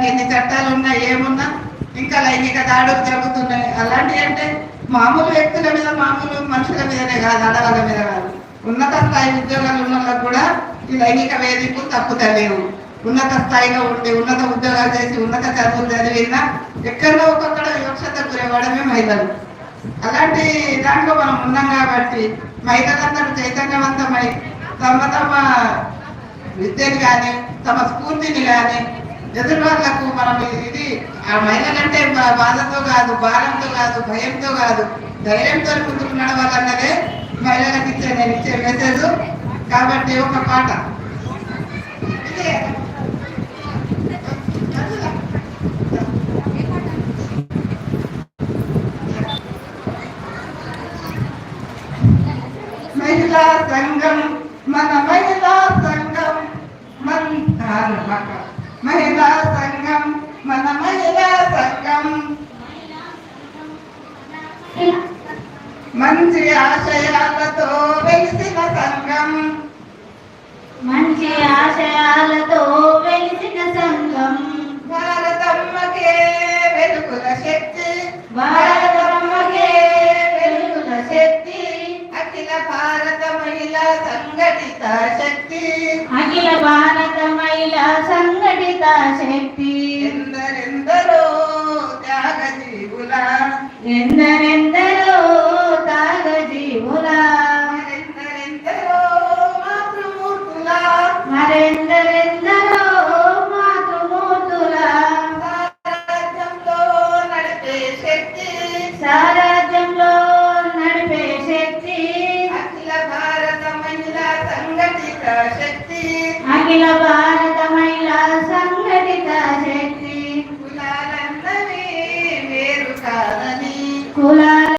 దానికి ఎన్ని చట్టాలు ఉన్నా ఏమున్నా ఇంకా లైంగిక దాడులు జరుగుతున్నాయి. అలాంటివి అంటే మామూలు వ్యక్తుల మీద మామూలు మనుషుల మీదనే కాదు ఆడవాళ్ళ మీద కాదు. ఉన్నత స్థాయి ఉద్యోగాలు ఉన్న కూడా ఈ లైంగిక వేధింపులు తప్పుతలేవు. ఉన్నత స్థాయిలో ఉండి ఉన్నత ఉద్యోగాలు చేసి ఉన్నత చదువులు చదివినా ఎక్కడో ఒక్కొక్కడ వివక్షత గురవ్వడమే మహిళలు. అలాంటి దాంట్లో మనం ఉన్నాం కాబట్టి మహిళలందరూ చైతన్యవంతమై తమ తమ విద్యను కానీ తమ స్ఫూర్తిని కానీ ఎదురు మనం ఇది ఆ మహిళలంటే కంటే బాధతో కాదు భారంతో కాదు భయంతో కాదు ధైర్యంతో ముందుకు నడవాలన్నదే మహిళలకు ఇచ్చే నేను ఇచ్చే మెసేజ్ కాబట్టి ఒక పాట. మహిళా సంఘం మన మహిళా సంఘం మన కాదు పక్క. మహిళా సంఘం మన మహిళా సంఘం. మంచి ఆశయాలతో వెలిసిన సంఘం. మంచి ఆశయాలతో వెలిసిన సంఘం. భారతమ్మకే వెలుగుల శక్తి. భారతమ్మకే వెలుగుల శక్తి. అఖిల భారత మహిళా సంఘటిత శక్తి అఖిల భారత మహిళా సంఘటిత శక్తి ఎందరెందరో త్యాగ జీవుల ఎందరెందరో తాగ జీవుల ఎందరెందరో మాతృమూర్తుల. మరెందరెందరో మాతృమూర్తుల. సామ్రాజ్యంలో నడిపే శక్తి. సారాజ్యంలో నడిపే శక్తి. అఖిల భారత మహిళా సంఘటిత శక్తి. అఖిల శక్తి